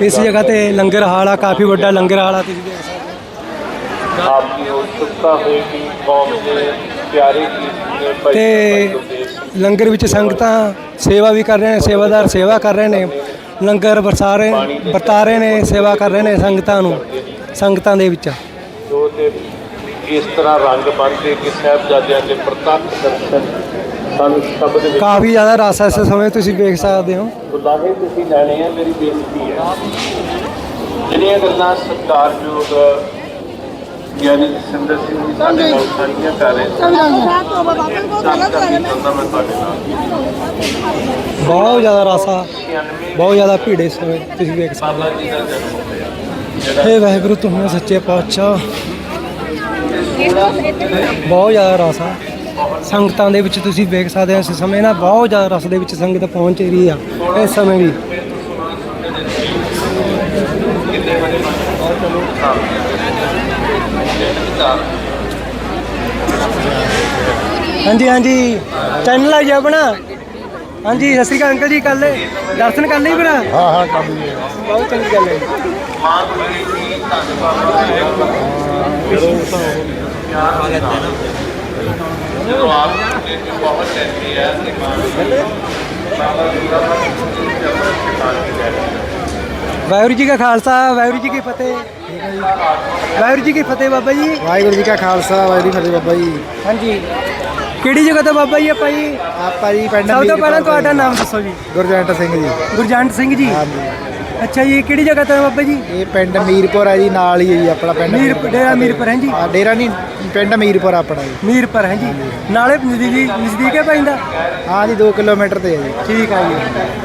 ਇਸ ਜਗ੍ਹਾ ਤੇ ਲੰਗਰ ਹਾਲ ਆ ਕਾਫੀ ਵੱਡਾ ਲੰਗਰ ਹਾਲ ਆ ਤੁਸੀਂ ਦੇਖ ਸਕਦੇ ਹੋ। ਤੇ ਲੰਗਰ ਵਿੱਚ ਸੰਗਤਾਂ ਸੇਵਾ ਵੀ ਕਰ ਰਹੇ ਨੇ ਸੇਵਾਦਾਰ ਸੇਵਾ ਕਰ ਰਹੇ ਨੇ ਲੰਗਰ ਵਰਸਾ ਰਹੇ ਵਰਤਾ ਰਹੇ ਨੇ ਸੇਵਾ ਕਰ ਰਹੇ ਨੇ ਸੰਗਤਾਂ ਨੂੰ ਸੰਗਤਾਂ ਦੇ ਵਿੱਚ। ਜੋ ਤੇ ਇਸ ਤਰ੍ਹਾਂ ਰੰਗ ਬੰਨ੍ਹ ਕੇ ਕਿ ਸਹਿਬਜ਼ਾਦਿਆਂ ਦੇ ਪ੍ਰਤੱਖ ਦਰਸ਼ਨ ਸਾਨੂੰ ਸ਼ਬਦ ਵਿੱਚ ਕਾਫੀ ਜ਼ਿਆਦਾ ਰਸ ਇਸ ਸਮੇਂ ਤੁਸੀਂ ਵੇਖ ਸਕਦੇ ਹੋ। ਬੁਲਾਵੇ ਤੁਸੀਂ ਲੈਣੇ ਆ ਮੇਰੀ ਬੇਨਤੀ ਹੈ। ਜਿਹੜੀਆਂ ਗੱਲਾਂ ਸਤਿਕਾਰਯੋਗ ਗਿਆਨੀ ਜਸਿੰਦਰ ਸਿੰਘ ਜੀ ਸਾਡੇ ਨਾਲ ਸਾਂਝੀਆਂ ਕਰ ਰਹੇ ਬਹੁਤ ਜ਼ਿਆਦਾ ਰਸ ਆ ਬਹੁਤ ਜ਼ਿਆਦਾ ਭੀੜ ਇਸ ਸਮੇਂ ਤੁਸੀਂ ਵੇਖ ਸਕਦੇ ਦਾ ਹੋ। ਵਾਹਿਗੁਰੂ ਤੁਮੇ ਸੱਚੇ ਪਾਤਸ਼ਾਹ। ਬਹੁਤ ਜ਼ਿਆਦਾ ਰਸ ਆ। ਸੰਗਤਾਂ ਦੇ ਵਿੱਚ ਤੁਸੀਂ ਵੇਖ ਸਕਦੇ ਹੋ ਇਸ ਸਮੇਂ ਨਾ ਬਹੁਤ ਜ਼ਿਆਦਾ ਰਸ ਦੇ ਵਿੱਚ ਸੰਗਤ ਪਹੁੰਚ ਰਹੀ ਆ ਇਸ ਸਮੇਂ ਵੀ। ਹਾਂਜੀ ਹਾਂਜੀ। ਚੈਨਲ ਆ ਜੀ ਆਪਣਾ। ਹਾਂਜੀ ਸਤਿ ਸ਼੍ਰੀ ਅਕਾਲ ਅੰਕਲ ਜੀ ਕੱਲ ਦਰਸ਼ਨ ਕਰ ਲਈ ਭਰਾ? ਹਾਂ ਹਾਂ ਹੀ ਹੈ ਬਹੁਤ ਚੰਗੀ ਗੱਲ ਹੈ। ਜੀ। ਜਦੋਂ ਆਪ ਜੀ ਨੇ ਬਹੁਤ ਚੰਗੀ ਹੈ ਤੇ ਬਾਬਾ ਜੀ ਦਾ ਵਾਹਿਗੁਰੂ ਜੀ ਕਾ ਖਾਲਸਾ ਵਾਹਿਗੁਰੂ ਜੀ ਕੀ ਫਤਿਹ। ਵਾਹਿਗੁਰੂ ਜੀ ਕੀ ਫਤਿਹ ਬਾਬਾ ਜੀ। ਵਾਹਿਗੁਰੂ ਜੀ ਕਾ ਖਾਲਸਾ ਵਾਹਿਗੁਰੂ ਫਤਿਹ ਬਾਬਾ ਜੀ। ਹਾਂਜੀ। ਕਿਹੜੀ ਜਗ੍ਹਾ ਤੋਂ ਬਾਬਾ ਜੀ ਆਪਾਂ ਜੀ? ਆਪਾਂ ਜੀ ਪਿੰਡ ਸਭ ਤੋਂ ਪਹਿਲਾਂ ਤੁਹਾਡਾ ਨਾਮ ਦੱਸੋ ਜੀ। ਗੁਰਜੰਟ ਸਿੰਘ ਜੀ। ਗੁਰਜੰਟ ਸਿੰਘ ਜੀ। ਹਾਂਜੀ। ਅੱਛਾ ਜੀ ਕਿਹੜੀ ਜਗ੍ਹਾ ਤੋਂ ਹੈ ਬਾਬਾ ਜੀ? ਇਹ ਪਿੰਡ ਮੀਰਪੁਰ ਹੈ ਜੀ ਨਾਲ ਹੀ ਹੈ ਜੀ ਆਪਣਾ ਪਿੰਡ ਮੀਰ ਡੇਰਾ ਮੀਰਪੁਰ ਹੈ ਜੀ? ਹਾਂ ਡੇਰਾ ਨਹੀਂ ਪਿੰਡ ਮੀਰਪੁਰ ਆਪਣਾ ਜੀ। ਮੀਰਪੁਰ ਹੈ ਜੀ। ਨਾਲੇ ਨਜ਼ਦੀਕ ਨਜ਼ਦੀਕ ਹੈ ਪੈਂਦਾ ਹਾਂ ਜੀ 2 ਕਿਲੋਮੀਟਰ ਤੇ ਹੈ ਜੀ। ਠੀਕ ਆ ਜੀ।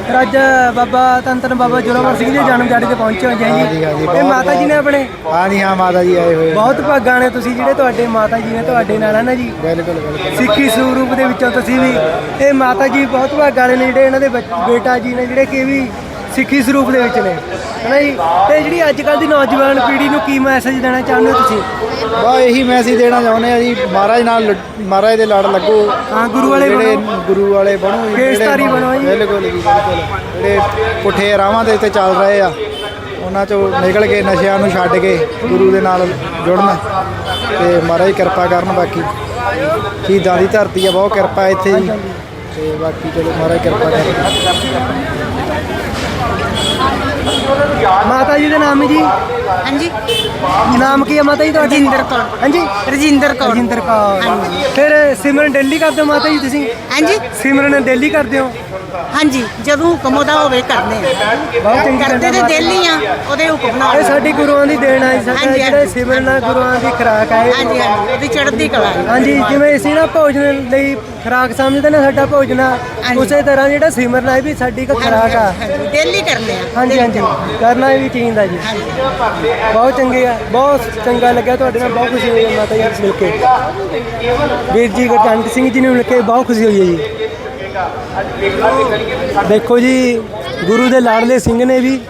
ਫਿਰ ਅੱਜ ਬਾਬਾ ਧੰਨ ਬਾਬਾ ਜੋਰਾਵਰ ਸਿੰਘ ਜੀ ਦੇ ਜਨਮ ਦਿਹਾੜੇ ਤੇ ਪਹੁੰਚੇ ਹੋਏ ਜੀ ਇਹ ਮਾਤਾ ਜੀ ਨੇ ਆਪਣੇ? ਹਾਂ ਜੀ ਹਾਂ ਮਾਤਾ ਜੀ ਆਏ ਹੋਏ ਬਹੁਤ ਭਾਗਾਂ ਨੇ ਤੁਸੀਂ ਜਿਹੜੇ ਤੁਹਾਡੇ ਮਾਤਾ ਜੀ ਨੇ ਤੁਹਾਡੇ ਨਾਲ ਹੈ ਨਾ ਜੀ? ਬਿਲਕੁਲ ਬਿਲਕੁਲ। ਸਿੱਖੀ ਸਰੂਪ ਦੇ ਵਿੱਚੋਂ ਤੁਸੀਂ ਵੀ ਇਹ ਮਾਤਾ ਜੀ ਬਹੁਤ ਭਾਗਾਂ ਨੇ ਜਿਹੜੇ ਇਹਨਾਂ ਦੇ ਬੇਟਾ ਜੀ ਨੇ ਜਿਹੜੇ ਕਿ ਵੀ ਸਿੱਖੀ ਸਰੂਪ ਦੇ ਵਿੱਚ ਨੇ। ਹੈ ਜੀ? ਤੇ ਜਿਹੜੀ ਅੱਜ ਕੱਲ ਦੀ ਨੌਜਵਾਨ ਪੀੜ੍ਹੀ ਨੂੰ ਕੀ ਮੈਸੇਜ ਦੇਣਾ ਚਾਹੁੰਦੇ ਹੋ ਤੁਸੀਂ? ਬਾ ਇਹੀ ਮੈਸੇਜ ਦੇਣਾ ਚਾਹੁੰਦੇ ਆ ਜੀ ਮਹਾਰਾਜ ਨਾਲ ਮਹਾਰਾਜ ਦੇ ਲੜ ਲੱਗੋ। ਹਾਂ ਗੁਰੂ ਵਾਲੇ ਜਿਹੜੇ ਬਣੋ। ਗੁਰੂ ਵਾਲੇ ਬਣੋ ਜੀ, ਜਿਹੜੇ- ਬਣੋ ਜੀ। ਬਿਲਕੁਲ ਜੀ ਬਿਲਕੁਲ। ਜਿਹੜੇ ਪੁੱਠੇ ਰਾਹਾਂ ਦੇ ਉੱਤੇ ਚੱਲ ਰਹੇ ਆ ਉਹਨਾਂ ਚੋਂ ਨਿਕਲ ਕੇ ਨਸ਼ਿਆਂ ਨੂੰ ਛੱਡ ਕੇ ਗੁਰੂ ਦੇ ਨਾਲ ਜੁੜਨ। ਤੇ ਮਹਾਰਾਜ ਕਿਰਪਾ ਕਰਨ ਬਾਕੀ। ਸ਼ਹੀਦਾਂ ਦੀ ਧਰਤੀ ਆ ਬਹੁਤ ਕਿਰਪਾ ਇੱਥੇ ਜੀ। ਤੇ ਬਾਕੀ ਚਲੋ ਮਹਾਰਾਜ ਕਿਰਪਾ ਕਰਨ। Thank you. ਮਾਤਾ ਜੀ ਦਾ ਨਾਮ ਹੈ ਜੀ? ਹਾਂਜੀ। ਨਾਮ ਕੀ ਹੈ ਮਾਤਾ ਜੀ ਤੁਹਾਡਾ? ਰਜਿੰਦਰ ਕੌਰ। ਹਾਂਜੀ? ਰਜਿੰਦਰ ਕੌਰ। ਰਜਿੰਦਰ ਕੌਰ। ਫਿਰ ਸਿਮਰਨ ਡੇਲੀ ਕਰਦੇ ਹੋ ਮਾਤਾ ਜੀ ਤੁਸੀਂ? ਹਾਂਜੀ। ਸਿਮਰਨ ਡੇਲੀ ਕਰਦੇ ਹੋ? ਹਾਂਜੀ ਜਦੋਂ ਹੁਕਮ ਉਹਦਾ ਹੋਵੇ ਕਰਦੇ ਆ ਬਹੁਤ ਚੰਗੀ ਕਰਦੇ ਤੇ ਹੀ ਆ ਉਹਦੇ ਹੁਕਮ ਨਾਲ। ਇਹ ਸਾਡੀ ਗੁਰੂਆਂ ਦੀ ਦੇਣ ਹੈ ਸਾਡਾ ਜਿਹੜਾ। ਸਿਮਰਨ ਗੁਰੂਆਂ ਦੀ ਖੁਰਾਕ ਹੈ। ਹਾਂਜੀ ਹਾਂਜੀ ਉਹਦੀ ਚੜ੍ਹਦੀ ਕਲਾ। ਹਾਂਜੀ ਜਿਵੇਂ ਅਸੀਂ ਨਾ ਭੋਜਨ ਲਈ ਖੁਰਾਕ ਸਮਝਦੇ ਨੇ ਸਾਡਾ ਭੋਜਨ। ਉਸੇ ਤਰ੍ਹਾਂ ਜਿਹੜਾ ਸਿਮਰਨ ਹੈ ਵੀ ਸਾਡੀ ਇੱਕ ਖੁਰਾਕ ਆ। ਹੀ ਕਰਨੇ ਆ ਹਾਂਜੀ ਹਾਂਜੀ। ਕਰਨਾ ਵੀ ਚਾਹੀਦਾ ਜੀ। ਬਹੁਤ ਚੰਗੇ ਆ ਬਹੁਤ ਚੰਗਾ ਲੱਗਿਆ ਤੁਹਾਡੇ ਨਾਲ ਬਹੁਤ ਖੁਸ਼ੀ ਹੋਈ ਹੈ ਮਾਤਾ ਜੀ ਨੂੰ ਮਿਲ ਕੇ। ਵੀਰ ਜੀ ਗੁਰਜੰਟ ਸਿੰਘ ਜੀ ਨੂੰ ਮਿਲ ਕੇ ਬਹੁਤ ਖੁਸ਼ੀ ਹੋਈ ਹੈ ਜੀ। ਦੇਖੋ ਜੀ ਗੁਰੂ ਦੇ ਲਾਡਲੇ ਸਿੰਘ ਨੇ ਵੀ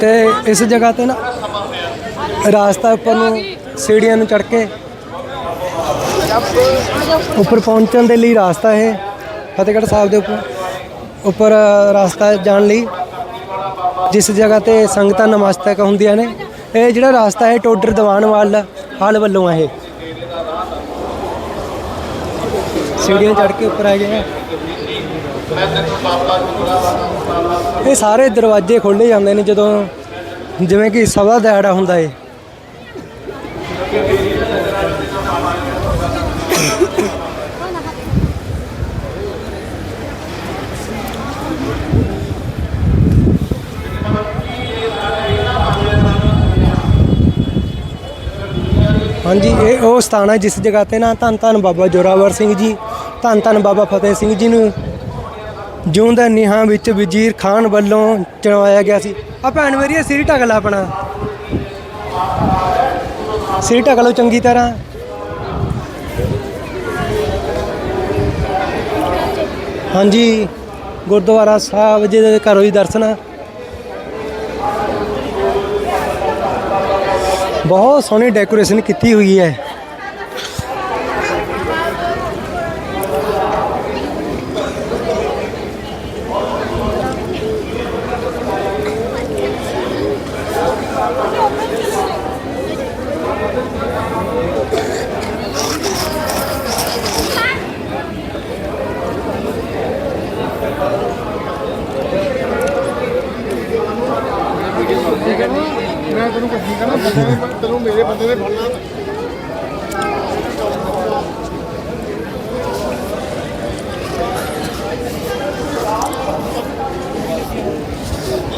ਤੇ ਇਸ ਜਗ੍ਹਾ ਤੇ ਨਾ ਰਾਸਤਾ ਉੱਪਰ ਨੂੰ ਸੀੜੀਆਂ ਨੂੰ ਚੜ੍ਹ ਕੇ ਉੱਪਰ ਪਹੁੰਚਣ ਦੇ ਲਈ ਰਾਸਤਾ ਹੈ ਫਤਿਹਗੜ੍ਹ ਸਾਹਿਬ ਦੇ ਉੱਪਰ ਉੱਪਰ ਰਾਸਤਾ ਜਾਣ ਲਈ, ਜਿਸ ਜਗ੍ਹਾ ਤੇ ਸੰਗਤਾਂ ਨਮਸਤਕ ਹੁੰਦੀਆਂ ਨੇ। ਇਹ ਜਿਹੜਾ ਰਾਸਤਾ ਹੈ ਟੋਡਰ ਦੀਵਾਨ ਵੱਲ ਹਾਲ ਵੱਲੋਂ ਹੈ ਇਹ ਸੀੜੀਆਂ ਚੜ੍ਹ ਕੇ ਉੱਪਰ ਆ ਗਏ ਆ। ਇਹ ਸਾਰੇ ਦਰਵਾਜ਼ੇ ਖੋਲੇ ਜਾਂਦੇ ਨੇ ਜਦੋਂ ਜਿਵੇਂ ਕਿ ਸਭਾ ਦਿਹਾੜਾ ਹੁੰਦਾ ਏ। ਹਾਂਜੀ, ਇਹ ਉਹ ਸਥਾਨ ਹੈ ਜਿਸ ਜਗ੍ਹਾ ਤੇ ਨਾ ਧੰਨ ਧੰਨ ਬਾਬਾ ਜੋਰਾਵਰ ਸਿੰਘ ਜੀ ਧੰਨ ਧੰਨ ਬਾਬਾ ਫਤਿਹ ਸਿੰਘ ਜੀ ਨੂੰ। ਜੂਨ ਦਾ ਨਿਹਾਂ ਵਿੱਚ ਵਜ਼ੀਰ ਖਾਨ ਵੱਲੋਂ ਚਣਵਾਇਆ ਗਿਆ ਸੀ। ਆ ਭੈਣ ਮੇਰੀ, ਇਹ ਸਿਰ ਢਕਲਾ ਆਪਣਾ। ਸਿਰ ਢਕ ਲਓ ਚੰਗੀ ਤਰ੍ਹਾਂ। ਹਾਂਜੀ, ਗੁਰਦੁਆਰਾ ਸਾਹਿਬ ਜੀ ਦੇ ਘਰੋਂ ਹੀ ਦਰਸ਼ਨ। ਬਹੁਤ ਸੋਹਣੀ ਡੈਕੋਰੇਸ਼ਨ ਕੀਤੀ ਹੋਈ ਹੈ।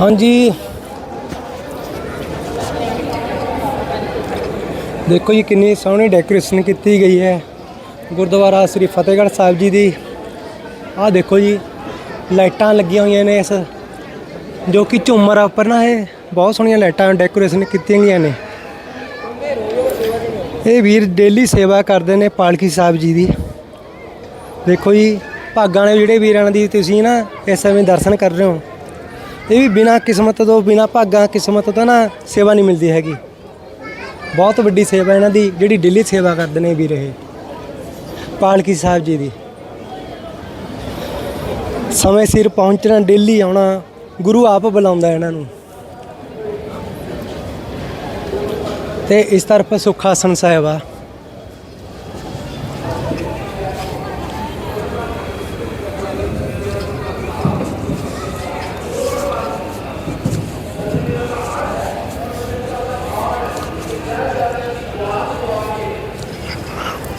ਹਾਂਜੀ। ਦੇਖੋ ਜੀ, ਕਿੰਨੀ ਸੋਹਣੀ ਡੈਕੋਰੇਸ਼ਨ ਕੀਤੀ ਗਈ ਹੈ। ਗੁਰਦੁਆਰਾ ਸ੍ਰੀ ਫਤਿਹਗੜ੍ਹ ਸਾਹਿਬ ਜੀ ਦੀ। ਆਹ ਦੇਖੋ ਜੀ, ਲਾਈਟਾਂ ਲੱਗੀਆਂ ਹੋਈਆਂ ਨੇ ਇਸ, ਜੋ ਕਿ ਝੂਮਰ ਉੱਪਰ ਨਾ ਇਹ। ਬਹੁਤ ਸੋਹਣੀਆਂ ਲਾਈਟਾਂ ਡੈਕੋਰੇਸ਼ਨ ਕੀਤੀਆਂ ਗਈਆਂ ਨੇ। ਇਹ ਵੀਰ ਡੇਲੀ ਸੇਵਾ ਕਰਦੇ ਨੇ ਪਾਲਕੀ ਸਾਹਿਬ ਜੀ ਦੀ। ਦੇਖੋ ਜੀ, ਭਾਗਾਂ ਵਾਲੇ ਜਿਹੜੇ ਵੀਰਾਂ ਦੀ ਤੁਸੀਂ ਨਾ ਇਸ ਸਮੇਂ ਦਰਸ਼ਨ ਕਰ ਰਹੇ ਹੋ। ਇਹ ਵੀ ਬਿਨਾ ਕਿਸਮਤ ਤੋਂ, ਬਿਨਾ ਭਾਗਾਂ ਕਿਸਮਤ ਤੋਂ ਨਾ ਸੇਵਾ ਨਹੀਂ ਮਿਲਦੀ ਹੈਗੀ। ਬਹੁਤ ਵੱਡੀ ਸੇਵਾ ਇਹਨਾਂ ਦੀ, ਜਿਹੜੀ ਡੇਲੀ ਸੇਵਾ ਕਰਦੇ ਨੇ ਵੀਰ ਇਹ। ਪਾਲਕੀ ਸਾਹਿਬ ਜੀ ਦੀ। ਸਮੇਂ ਸਿਰ ਪਹੁੰਚਣਾ ਡੇਲੀ ਆਉਣਾ, ਗੁਰੂ ਆਪ ਬੁਲਾਉਂਦਾ ਇਹਨਾਂ ਨੂੰ। ਤੇ ਇਸ ਤਰਫ ਸੁਖਾਸਨ ਸਾਹਿਬ। ਆ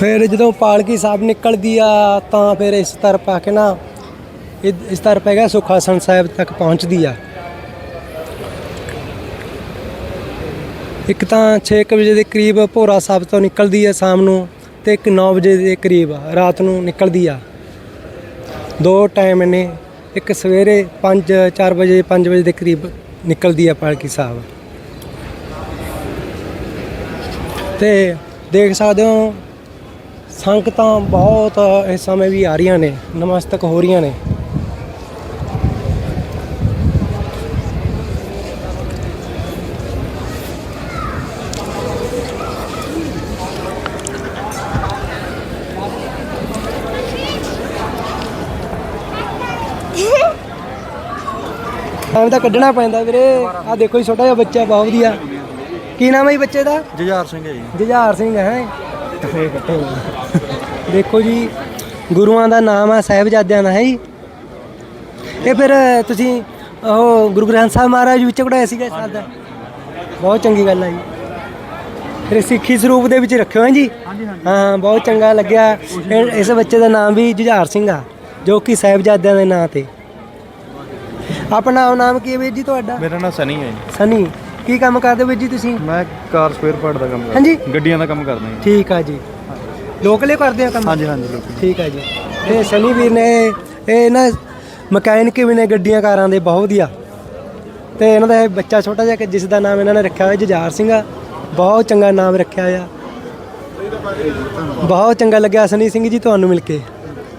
ਫਿਰ ਜਦੋਂ ਪਾਲਕੀ ਸਾਹਿਬ ਨਿਕਲਦੀ ਆ, ਤਾਂ ਫਿਰ ਇਸ ਤਰਫ ਆ ਕੇ ਨਾ, ਇਹ- ਇਸ ਤਰਫ ਹੈਗਾ ਸੁਖਾਸਨ ਸਾਹਿਬ ਤੱਕ ਪਹੁੰਚਦੀ ਆ। ਇੱਕ ਤਾਂ 6 ਵਜੇ ਦੇ ਕਰੀਬ ਭੋਰਾ ਸਾਹਿਬ ਤੋਂ ਨਿਕਲਦੀ ਆ ਸ਼ਾਮ ਨੂੰ ਤੇ ਇੱਕ 9 ਵਜੇ ਦੇ ਕਰੀਬ ਰਾਤ ਨੂੰ ਨਿਕਲਦੀ ਆ। ਦੋ ਟਾਈਮ ਨੇ ਇੱਕ ਸਵੇਰੇ 5 4 ਵਜੇ 5 ਵਜੇ ਦੇ ਕਰੀਬ ਨਿਕਲਦੀ ਆ ਪਾਲਕੀ ਸਾਹਿਬ। ਤੇ ਦੇਖ ਸਕਦੇ ਹੋ ਸੰਗਤਾਂ ਬਹੁਤ ਇਸ ਸਮੇਂ ਵੀ ਆ ਰਹੀਆਂ ਨੇ ਨਮਸਤਕ ਹੋ ਰਹੀਆਂ ਨੇ। ਐਵੇਂ ਤਾਂ ਕੱਢਣਾ ਪੈਂਦਾ ਵੀਰੇ। ਆ ਦੇਖੋ ਜੀ ਛੋਟਾ ਜਿਹਾ ਬੱਚਾ ਬਹੁਤ ਵਧੀਆ। ਕੀ ਨਾਮ ਹੈ ਜੀ ਬੱਚੇ ਦਾ? ਜੁਝਾਰ ਸਿੰਘ ਹੈ ਜੀ। ਜੁਝਾਰ ਸਿੰਘ ਹੈ? ਦੇਖੋ ਜੀ ਗੁਰੂਆਂ ਦਾ ਨਾਮ ਆ ਸਾਹਿਬਜ਼ਾਦਿਆਂ ਦਾ ਹੈ ਜੀ। ਇਹ ਫਿਰ ਤੁਸੀਂ ਉਹ ਗੁਰੂ ਗ੍ਰੰਥ ਸਾਹਿਬ ਮਹਾਰਾਜ ਵਿੱਚ ਕਢਾਇਆ ਸੀਗਾ ਸਾਲ ਦਾ। ਬਹੁਤ ਚੰਗੀ ਗੱਲ ਹੈ ਜੀ। ਫਿਰ ਸਿੱਖੀ ਸਰੂਪ ਦੇ ਵਿੱਚ ਰੱਖਿਓ ਹੈ ਜੀ। ਹਾਂ ਬਹੁਤ ਚੰਗਾ ਲੱਗਿਆ। ਇਸ ਬੱਚੇ ਦਾ ਨਾਮ ਵੀ ਜੁਝਾਰ ਸਿੰਘ ਆ ਜੋ ਕਿ ਸਾਹਿਬਜ਼ਾਦਿਆਂ ਦੇ ਨਾਂ ਤੇ। ਆਪਣਾ ਨਾਮ ਕੀ ਹੈ ਵੀਰ ਜੀ ਤੁਹਾਡਾ? ਮੇਰਾ ਨਾਮ ਸਨੀ ਹੈ ਜੀ। ਸਨੀ। ਕੀ ਕੰਮ ਕਰਦੇ ਹੋ ਵੀਰ ਜੀ ਤੁਸੀਂ? ਮੈਂ ਕਾਰ ਸਪੇਅਰ ਪਾਰਟ ਦਾ ਕੰਮ ਕਰਦਾ। ਹਾਂਜੀ। ਗੱਡੀਆਂ ਦਾ ਕੰਮ ਕਰਦਾ ਜੀ। ਠੀਕ ਆ ਜੀ। ਲੋਕਲੇ ਕਰਦੇ ਆ ਕੰਮ? ਹਾਂਜੀ ਹਾਂਜੀ ਲੋਕ ਠੀਕ ਆ ਜੀ। ਇਹ ਸਨੀ ਵੀਰ ਨੇ ਇਹ ਨਾ ਮਕੈਨਿਕ ਵੀ ਨੇ ਗੱਡੀਆਂ ਕਾਰਾਂ ਦੇ ਬਹੁਤ ਵਧੀਆ। ਤੇ ਇਹਨਾਂ ਦਾ ਇਹ ਬੱਚਾ ਛੋਟਾ ਜਿਹਾ ਕਿ ਜਿਸ ਦਾ ਨਾਮ ਇਹਨਾਂ ਨੇ ਰੱਖਿਆ ਹੋਇਆ ਜੁਝਾਰ ਸਿੰਘ ਆ। ਬਹੁਤ ਚੰਗਾ ਨਾਮ ਰੱਖਿਆ ਹੋਇਆ ਬਹੁਤ ਚੰਗਾ ਲੱਗਿਆ ਸਨੀ ਸਿੰਘ ਜੀ ਤੁਹਾਨੂੰ ਮਿਲ ਕੇ।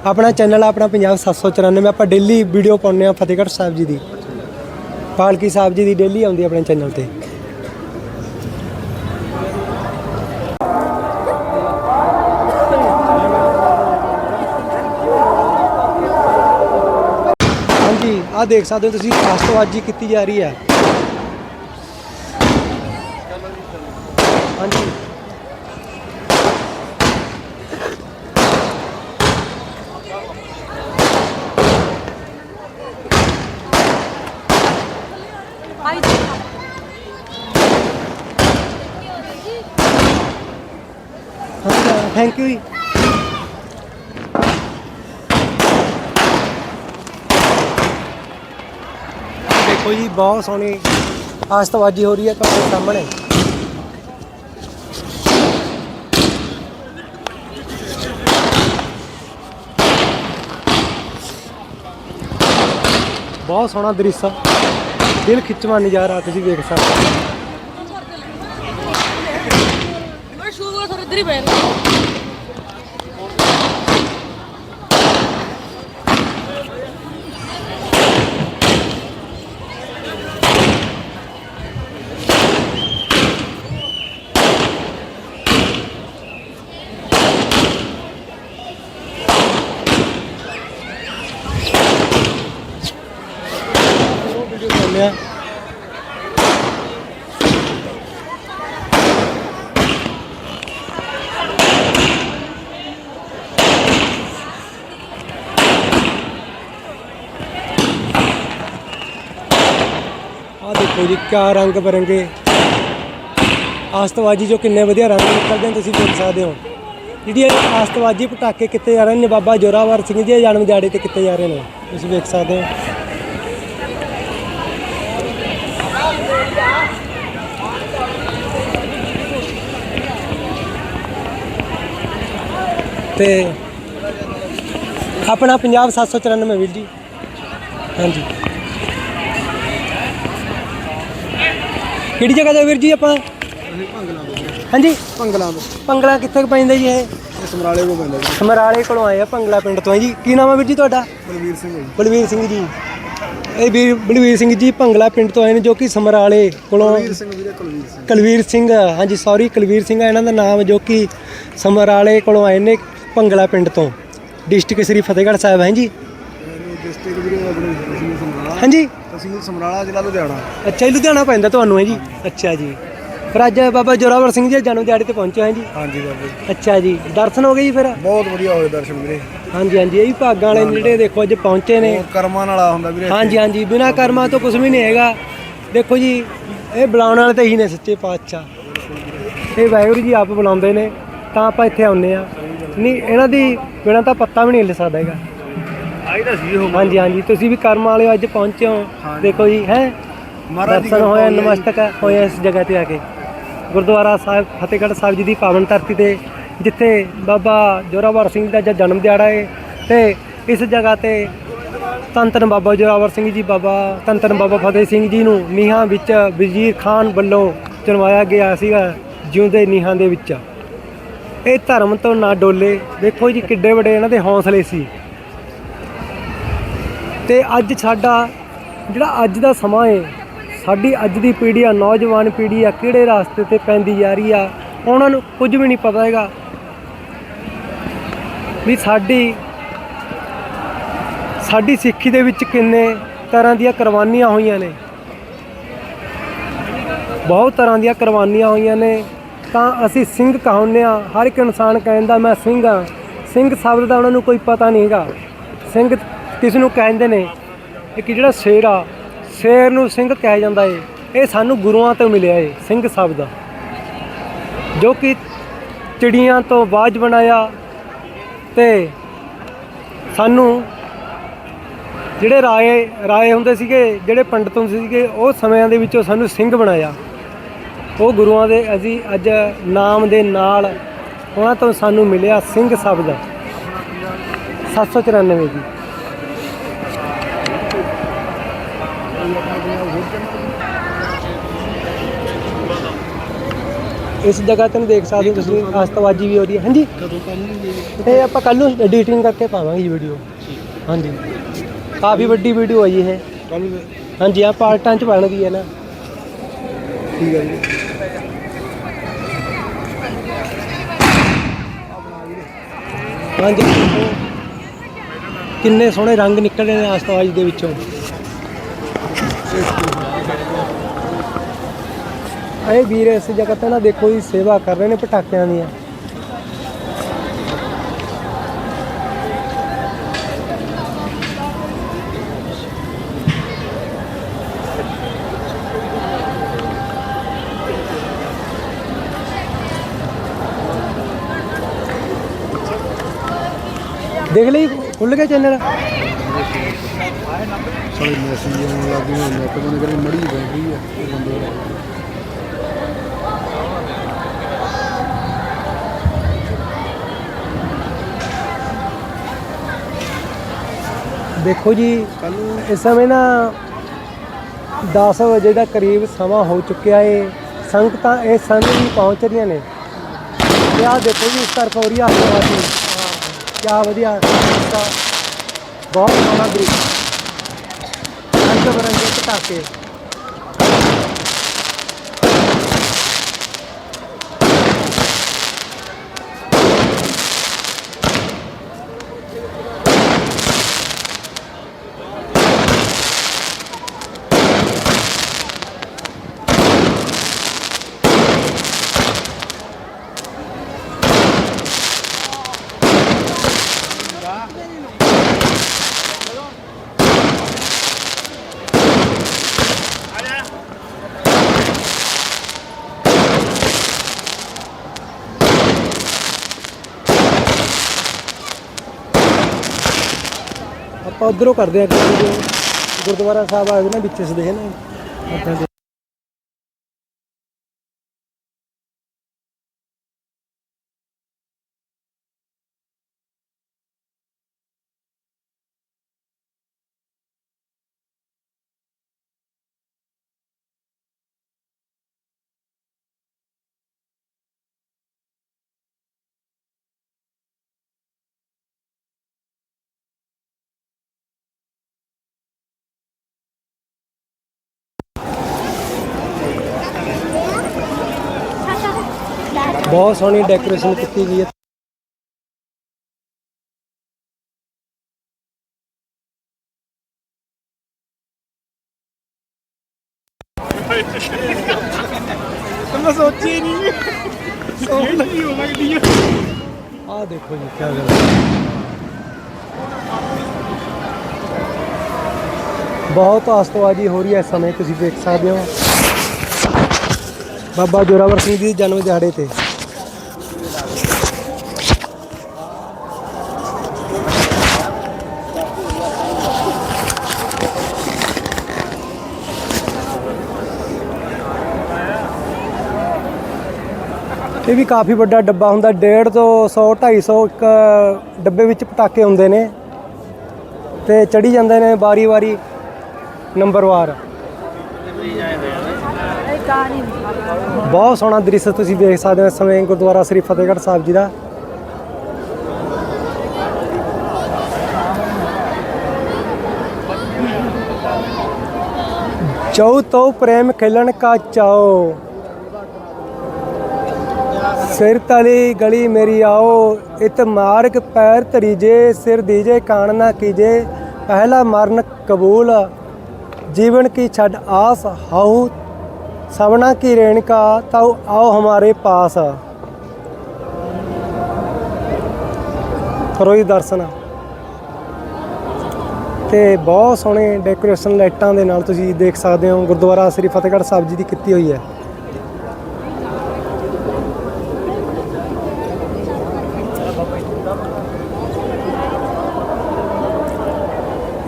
ਆਪਣਾ ਚੈਨਲ ਆਪਣਾ ਪੰਜਾਬ 794 ਆਪਾਂ ਡੇਲੀ ਵੀਡੀਓ ਪਾਉਂਦੇ ਆ ਫਤਿਹਗੜ੍ਹ ਸਾਹਿਬ ਜੀ ਦੀ। ਪਾਲਕੀ ਸਾਹਿਬ ਜੀ ਦੀ ਡੇਲੀ ਆਉਂਦੀ ਆਪਣੇ ਚੈਨਲ ਤੇ। ਹਾਂਜੀ ਆ ਦੇਖ ਸਕਦੇ ਹੋ ਤੁਸੀਂ, ਰਾਸ਼ਟਰਵਾਦੀ ਕੀਤੀ ਜਾ ਰਹੀ ਹੈ। ਹਾਂਜੀ। ਥੈਂਕ ਯੂ ਜੀ ਦੇਖੋ ਜੀ, ਬਹੁਤ ਸੋਹਣੀ ਆਸਤਵਾਜੀ ਹੋ ਰਹੀ ਹੈ ਤੁਹਾਡੇ ਸਾਹਮਣੇ। ਬਹੁਤ ਸੋਹਣਾ ਦ੍ਰਿਸ਼ ਆ। ਦਿਲ ਖਿੱਚਵਾ ਨਜ਼ਾਰਾ ਤੁਸੀਂ ਵੇਖ ਸਕਦੇ ਹੋ। ਮੇਰੇ ਸ਼ੂਜ਼ ਵਗੈਰਾ ਸਾਰੇ ਇੱਧਰ ਹੀ ਪਏ ਦਿਖਾਉਂਦੇ ਆ ਆ ਦੇਖੋ ਜੀ, ਕਿਆ ਰੰਗ ਬਰੰਗੇ। ਆਸਤਵਾਜੀ ਜੋ ਕਿੰਨੇ ਵਧੀਆ ਰੰਗ ਨਿਕਲਦੇ ਨੇ, ਤੁਸੀਂ ਦੇਖ ਸਕਦੇ ਹੋ। ਜਿਹੜੀ ਇਹ ਆਸਤਵਾਜੀ ਪਟਾਕੇ ਕਿੱਥੇ ਜਾ ਰਹੇ ਨੇ, ਬਾਬਾ ਜੋਰਾਵਰ ਸਿੰਘ ਜੀ ਦੇ ਜਨਮ ਦਿਹਾੜੇ ਤੇ ਕਿੱਥੇ ਜਾ ਰਹੇ ਨੇ। ਤੁਸੀਂ ਵੇਖ ਸਕਦੇ ਹੋ। ਤੇ ਆਪਣਾ ਪੰਜਾਬ 794 ਵੀਰ ਜੀ। ਹਾਂਜੀ। ਕਿਹੜੀ ਜਗ੍ਹਾ ਤੇ ਵੀਰ ਜੀ ਆਪਾਂ? ਹਾਂਜੀ। ਭੰਗਲਾ ਤੋਂ ਪੰਗਲਾ ਕਿੱਥੇ ਕੁ ਪੈਂਦਾ ਜੀ ਇਹ? ਇਹ ਸਮਰਾਲੇ ਕੋ ਪੈਂਦਾ ਜੀ। ਸਮਰਾਲੇ ਕੋਲੋਂ ਆਏ ਆ ਪੰਗਲਾ ਪਿੰਡ ਤੋਂ। ਹੈ ਜੀ ਕੀ ਨਾਮ ਹੈ ਵੀਰ ਜੀ ਤੁਹਾਡਾ? ਬਲਵੀਰ ਸਿੰਘ ਜੀ। ਬਲਵੀਰ ਸਿੰਘ ਜੀ। ਇਹ ਵੀਰ ਬਲਵੀਰ ਸਿੰਘ ਜੀ ਭੰਗਲਾ ਪਿੰਡ ਤੋਂ ਆਏ ਨੇ ਜੋ ਕਿ ਸਮਰਾਲੇ ਕੋਲੋਂ ਬਲਵੀਰ ਸਿੰਘ ਵੀਰੇ ਕੁਲਵੀਰ ਸਿੰਘ। ਕੁਲਵੀਰ ਸਿੰਘ ਹਾਂਜੀ ਸੌਰੀ ਕੁਲਵੀਰ ਸਿੰਘ ਆ ਇਹਨਾਂ ਦਾ ਨਾਮ ਜੋ ਕਿ ਸਮਰਾਲੇ ਕੋਲੋਂ ਆਏ ਨੇ। ਭੰਗਲਾ ਪਿੰਡ ਤੋਂ। ਡਿਸਟ੍ਰਿਕਟ ਸ੍ਰੀ ਫਤਿਹਗੜ੍ਹ ਸਾਹਿਬ ਹੈ ਜੀ? ਡਿਸਟ੍ਰਿਕਟ ਵੀਰੇ ਆਪਣੇ ਤਹਿਸੀਲ ਸਮਰਾਲਾ। ਹਾਂਜੀ? ਤਹਿਸੀਲ ਸਮਰਾਲਾ ਜ਼ਿਲ੍ਹਾ ਲੁਧਿਆਣਾ। ਅੱਛਾ ਜੀ ਲੁਧਿਆਣਾ ਪੈਂਦਾ ਤੁਹਾਨੂੰ ਹੈ ਜੀ? ਅੱਛਾ ਜੀ। ਫਿਰ ਅੱਜ ਬਾਬਾ ਜੋਰਾਵਰ ਸਿੰਘ ਜੀ ਦੇ ਜਨਮ ਦਿਹਾੜੇ ਤੇ ਪਹੁੰਚੇ ਹਾਂ ਜੀ। ਹਾਂਜੀ ਬਾਬੇ ਅੱਛਾ ਜੀ। ਦਰਸ਼ਨ ਹੋ ਗਏ ਜੀ ਫਿਰ? ਬਹੁਤ ਵਧੀਆ ਹੋਏ ਦਰਸ਼ਨ ਵੀਰੇ। ਹਾਂਜੀ ਹਾਂਜੀ। ਇਹ ਵੀ ਭਾਗਾਂ ਵਾਲੇ ਜਿਹੜੇ ਦੇਖੋ ਅੱਜ ਪਹੁੰਚੇ ਨੇ। ਕਰਮਾਂ ਨਾਲ ਆ ਹੁੰਦਾ ਵੀਰੇ ਹਾਂਜੀ ਹਾਂਜੀ। ਬਿਨਾ ਕਰਮਾਂ ਤੋਂ ਕੁਝ ਵੀ ਨਹੀਂ ਹੈਗਾ। ਦੇਖੋ ਜੀ ਇਹ ਬੁਲਾਉਣ ਵਾਲੇ ਤਾਂ ਹੀ ਨੇ ਸੱਚੇ ਪਾਤਸ਼ਾਹ। ਇਹ ਵਾਹਿਗੁਰੂ ਜੀ ਆਪ ਬੁਲਾਉਂਦੇ ਨੇ ਤਾਂ ਆਪਾਂ ਇੱਥੇ ਆਉਂਦੇ ਆ ਨਹੀਂ ਇਹਨਾਂ ਦੀ ਬਿਨਾਂ ਤਾਂ ਪੱਤਾ ਵੀ ਨਹੀਂ ਹਿੱਲ ਸਕਦਾ ਹੈਗਾ। ਆਈਦਾ ਸੀ ਉਹ ਹਾਂਜੀ ਹਾਂਜੀ ਤੁਸੀਂ ਵੀ ਕਰਮ ਵਾਲੇ ਹੋ, ਅੱਜ ਪਹੁੰਚੇ ਹੋ। ਦੇਖੋ ਜੀ ਹੈ? ਮਹਾਰਾਜ ਦੀ ਦਰਸ਼ਨ ਕਿਰਪਾ ਹੋਇਆ ਹੋਈ ਹੈ ਜੀ। ਨਮਸਤਕ ਹੋਇਆ ਇਸ ਜਗ੍ਹਾ ਤੇ ਆ ਕੇ। ਗੁਰਦੁਆਰਾ ਸਾਹਿਬ ਫਤਿਹਗੜ੍ਹ ਸਾਹਿਬ ਜੀ ਦੀ ਪਾਵਨ ਧਰਤੀ ਤੇ ਜਿੱਥੇ ਬਾਬਾ ਜੋਰਾਵਰ ਸਿੰਘ ਦਾ ਜ- ਜਨਮ ਦਿਹਾੜਾ ਹੈ ਤੇ ਇਸ ਜਗ੍ਹਾ ਤੇ ਧੰਨ ਧੰਨ ਬਾਬਾ ਜੋਰਾਵਰ ਸਿੰਘ ਜੀ ਬਾਬਾ ਧੰਨ ਧੰਨ ਬਾਬਾ ਫਤਿਹ ਸਿੰਘ ਜੀ ਨੂੰ ਨੀਹਾਂ ਵਿੱਚ ਵਜ਼ੀਰ ਖਾਨ ਵੱਲੋਂ ਚਣਵਾਇਆ ਗਿਆ ਸੀਗਾ ਜਿਉਂਦੇ ਨੀਹਾਂ ਦੇ ਵਿੱਚ। ਇਹ ਧਰਮ ਤੋਂ ਨਾ ਡੋਲੇ। ਦੇਖੋ ਜੀ ਕਿੱਡੇ ਵੱਡੇ ਇਹਨਾਂ ਦੇ ਹੌਸਲੇ ਸੀ। ਤੇ ਅੱਜ ਸਾਡਾ ਜਿਹੜਾ ਅੱਜ ਦਾ ਸਮਾਂ ਹੈ ਸਾਡੀ ਅੱਜ ਦੀ ਪੀੜ੍ਹੀ ਆ, ਨੌਜਵਾਨ ਪੀੜ੍ਹੀ ਆ, ਕਿਹੜੇ ਰਾਸਤੇ ਤੇ ਪੈਂਦੀ ਜਾ ਰਹੀ ਆ, ਉਹਨਾਂ ਨੂੰ ਕੁਝ ਵੀ ਨਹੀਂ ਪਤਾ ਹੈਗਾ। ਵੀ ਸਾਡੀ ਸਾਡੀ ਸਿੱਖੀ ਦੇ ਵਿੱਚ ਕਿੰਨੇ ਤਰ੍ਹਾਂ ਦੀਆਂ ਕੁਰਬਾਨੀਆਂ ਹੋਈਆਂ ਨੇ। ਬਹੁਤ ਤਰ੍ਹਾਂ ਦੀਆਂ ਕੁਰਬਾਨੀਆਂ ਹੋਈਆਂ ਨੇ। ਤਾਂ ਅਸੀਂ ਸਿੰਘ ਕਹਾਉਂਦੇ ਆ ਹਰ ਇੱਕ ਇਨਸਾਨ ਕਹਿੰਦਾ, ਮੈਂ ਸਿੰਘ ਆ ਸਿੰਘ ਸ਼ਬਦ ਦਾ ਉਹਨਾਂ ਨੂੰ ਕੋਈ ਪਤਾ ਨਹੀਂ ਹੈਗਾ। ਸਿੰਘ ਕਿਸ ਨੂੰ ਕਹਿੰਦੇ ਨੇ ਇੱਕ ਜਿਹੜਾ ਸ਼ੇਰ ਆ, ਸ਼ੇਰ ਨੂੰ ਸਿੰਘ ਕਿਹਾ ਜਾਂਦਾ ਏ। ਇਹ ਸਾਨੂੰ ਗੁਰੂਆਂ ਤੋਂ ਮਿਲਿਆ ਏ, ਸਿੰਘ ਸ਼ਬਦ। ਜੋ ਕਿ ਚਿੜੀਆਂ ਤੋਂ ਬਾਜ ਬਣਾਇਆ ਤੇ ਸਾਨੂੰ ਜਿਹੜੇ ਰਾਏ ਰਾਏ ਹੁੰਦੇ ਸੀਗੇ, ਜਿਹੜੇ ਪੰਡਤ ਹੁੰਦੇ ਸੀਗੇ, ਉਹ ਸਮਿਆਂ ਦੇ ਵਿੱਚੋਂ ਸਾਨੂੰ ਸਿੰਘ ਬਣਾਇਆ। ਉਹ ਗੁਰੂਆਂ ਦੇ ਅਸੀਂ ਅੱਜ ਨਾਮ ਦੇ ਨਾਲ ਉਹਨਾਂ ਤੋਂ ਸਾਨੂੰ ਮਿਲਿਆ ਸਿੰਘ ਸ਼ਬਦ। 794 ਜੀ। ਇਸ ਜਗ੍ਹਾ ਤੇ ਨੂੰ ਦੇਖ ਸਕਦੇ ਹੋ ਤੁਸੀਂ ਆਸਤਵਾਜੀ ਵੀ ਹੋ ਰਹੀ ਹੈ। ਹਾਂਜੀ। ਇਹ ਆਪਾਂ ਕੱਲ ਨੂੰ ਐਡੀਟਿੰਗ ਕਰਕੇ ਪਾਵਾਂਗੇ ਜੀ ਵੀਡੀਓ ਹਾਂਜੀ। ਕਾਫੀ ਵੱਡੀ ਵੀਡੀਓ ਹੈ ਇਹ। ਹਾਂਜੀ ਆ ਪਾਰਟਾਂ ਚ ਬਣ ਗਈ ਹੈ ਨਾ। ਠੀਕ ਹੈ ਜੀ। ਹਾਂਜੀ। ਕਿੰਨੇ ਸੋਹਣੇ ਰੰਗ ਨਿਕਲ ਰਹੇ ਨੇ ਆਸਤਵਾਜੀ ਦੇ ਵਿੱਚੋਂ। ਇਹ ਵੀਰ, ਇਸ ਜਗ੍ਹਾ ਤੇ ਨਾ ਦੇਖੋ ਜੀ, ਸੇਵਾ ਕਰ ਰਹੇ ਨੇ ਪਟਾਕਿਆਂ ਦੀਆਂ। ਦੇਖ ਲਈ ਖੁੱਲ ਗਿਆ ਚੈਨਲ ਸਾਰੇ ਮੈਸੇਜ ਆਉਣ ਲੱਗ ਗਏ ਨੇ ਨੈਟ ਬੰਦ ਕਰੀ ਮੜੀ ਬੈਠ ਗਈ ਆ ਇਹ ਬੰਦੇ ਦਾ। ਦੇਖੋ ਜੀ ਇਸ ਸਮੇਂ ਨਾ 10 ਵਜੇ ਦਾ ਕਰੀਬ ਸਮਾਂ ਹੋ ਚੁੱਕਿਆ ਏ। ਸੰਗਤਾਂ ਇਸ ਸਮੇਂ ਵੀ ਪਹੁੰਚ ਰਹੀਆਂ ਨੇ। ਤੇ ਆਹ ਦੇਖੋ ਜੀ ਇਸ ਤਰਫ ਹੋ ਰਹੀ ਆ ਆਸਤਵਾਦੀ ਕਿਆ ਵਧੀਆ ਰਸਤਾ। ਬਹੁਤ ਸੋਹਣਾ ਦ੍ਰਿਸ਼ ਰੰਗ ਬਰੰਗੇ ਪਟਾਕੇ ਆਪਾਂ ਉਧਰੋਂ ਕਰਦੇ ਆ ਗੁਰਦੁਆਰਾ ਸਾਹਿਬ ਆ ਆਏ ਨਾ ਵਿੱਚ ਸਦੇ ਨੇ। ਆਪਾਂ ਦੇ- ਬਹੁਤ ਸੋਹਣੀ ਡੈਕੋਰੇਸ਼ਨ ਕੀਤੀ ਗਈ ਹੈ। ਮੈਂ ਸੋਚੀ ਨਹੀਂ। ਆਹ ਦੇਖੋ ਜੀ ਕੀ ਗੱਲ ਹੈ ਬਹੁਤ ਆਸਤਵਾਜੀ ਹੋ ਰਹੀ ਹੈ ਇਸ ਸਮੇਂ ਤੁਸੀਂ ਦੇਖ ਸਕਦੇ ਹੋ। ਬਾਬਾ ਜੋਰਾਵਰ ਸਿੰਘ ਜੀ ਜਨਮ ਦਿਹਾੜੇ ਤੇ। ਇਹ ਵੀ ਕਾਫੀ ਵੱਡਾ ਡੱਬਾ ਹੁੰਦਾ 1.5 ਤੋਂ 100 250 ਇੱਕ ਡੱਬੇ ਵਿੱਚ ਪਟਾਕੇ ਹੁੰਦੇ ਨੇ ਤੇ ਚੜੀ ਜਾਂਦੇ ਨੇ ਵਾਰੀ-ਵਾਰੀ ਨੰਬਰਵਾਰ ਬਹੁਤ ਸੋਹਣਾ ਦ੍ਰਿਸ਼ ਤੁਸੀਂ ਦੇਖ ਸਕਦੇ ਹੋ ਇਸ ਸਮੇਂ ਗੁਰਦੁਆਰਾ ਸ੍ਰੀ ਫਤਿਹਗੜ੍ਹ ਸਾਹਿਬ ਜੀ ਦਾ। ਚਉ ਤੋ ਪ੍ਰੇਮ ਖੇਲਣ ਕਾ ਚਾਓ। ਸਿਰ ਤਲੀ ਗਲੀ ਮੇਰੀ ਆਓ, ਇਤ ਮਾਰਗ ਪੈਰ ਧਰੀਜੇ, ਸਿਰ ਦੀਜੇ ਕਾਣ ਨਾ ਕੀਜੇ, ਪਹਿਲਾ ਮਰਨ ਕਬੂਲ, ਜੀਵਨ ਕੀ ਛੱਡ ਆਸ ਹਾਉ ਸਵਨਾ ਕੀ ਰੇਣਕਾ ਤਾਉ ਆਓ ਹਮਾਰੇ ਪਾਸ। ਕਰੋ ਜੀ ਦਰਸ਼ਨ। ਤੇ ਬਹੁਤ ਸੋਹਣੇ ਡੈਕੋਰੇਸ਼ਨ ਲਾਈਟਾਂ ਦੇ ਨਾਲ ਤੁਸੀਂ ਦੇਖ ਸਕਦੇ ਹੋ, ਗੁਰਦੁਆਰਾ ਸ੍ਰੀ ਫਤਿਹਗੜ੍ਹ ਸਾਹਿਬ ਜੀ ਦੀ ਕੀਤੀ ਹੋਈ ਹੈ।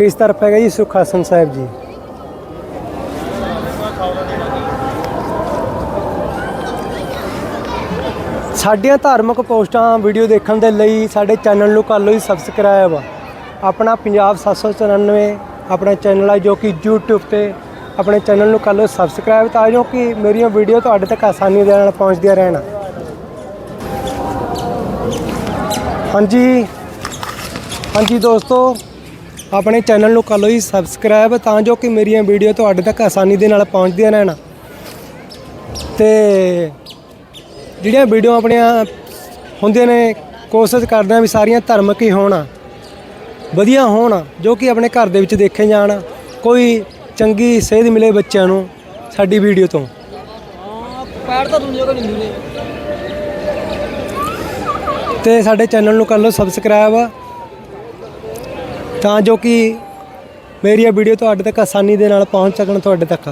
ਇਸ ਤਰਫ ਹੈਗਾ ਜੀ ਸੁਖਾਸਨ ਸਾਹਿਬ ਜੀ। ਸਾਡੀਆਂ ਧਾਰਮਿਕ ਪੋਸਟਾਂ, ਵੀਡੀਓ ਦੇਖਣ ਦੇ ਲਈ ਸਾਡੇ ਚੈਨਲ ਨੂੰ ਕਰ ਲਓ ਜੀ ਸਬਸਕ੍ਰਾਈਬ ਆਪਣਾ ਪੰਜਾਬ 794 ਆਪਣਾ ਚੈਨਲ ਹੈ ਜੋ ਕਿ YouTube ਤੇ ਆਪਣੇ ਚੈਨਲ ਨੂੰ ਕਰ ਲਓ ਸਬਸਕ੍ਰਾਈਬ ਤਾਂ ਜੋ ਕਿ ਮੇਰੀਆਂ ਵੀਡੀਓ ਤੁਹਾਡੇ ਤੱਕ ਆਸਾਨੀ ਦੇ ਨਾਲ ਪਹੁੰਚਦੀਆਂ ਰਹਿਣ। ਹਾਂਜੀ। ਹਾਂਜੀ ਦੋਸਤੋ ਆਪਣੇ ਚੈਨਲ ਨੂੰ ਕਰ ਲਓ ਜੀ ਸਬਸਕ੍ਰਾਈਬ ਤਾਂ ਜੋ ਕਿ ਮੇਰੀਆਂ ਵੀਡੀਓ ਤੁਹਾਡੇ ਤੱਕ ਆਸਾਨੀ ਦੇ ਨਾਲ ਪਹੁੰਚਦੀਆਂ ਰਹਿਣ। ਤੇ ਜਿਹੜੀਆਂ ਵੀਡੀਓ ਆਪਣੀਆਂ ਹੁੰਦੀਆਂ ਨੇ, ਕੋਸ਼ਿਸ਼ ਕਰਦੇ ਆ ਵੀ ਸਾਰੀਆਂ ਧਾਰਮਿਕ ਹੀ ਹੋਣ, ਵਧੀਆ ਹੋਣ, ਜੋ ਕਿ ਆਪਣੇ ਘਰ ਦੇ ਵਿੱਚ ਦੇਖੇ ਜਾਣ, ਕੋਈ ਚੰਗੀ ਸੇਧ ਮਿਲੇ ਬੱਚਿਆਂ ਨੂੰ ਸਾਡੀ ਵੀਡੀਓ ਤੋਂ। ਤੇ ਸਾਡੇ ਚੈਨਲ ਨੂੰ ਕਰ ਲਓ ਸਬਸਕ੍ਰਾਈਬ। ਤਾਂ ਜੋ ਕਿ ਮੇਰੀ ਮੇਰੀਆਂ ਵੀਡੀਓ ਤੁਹਾਡੇ ਤੱਕ ਆਸਾਨੀ ਦੇ ਨਾਲ ਪਹੁੰਚ ਸਕਣ ਤੁਹਾਡੇ ਤੱਕ।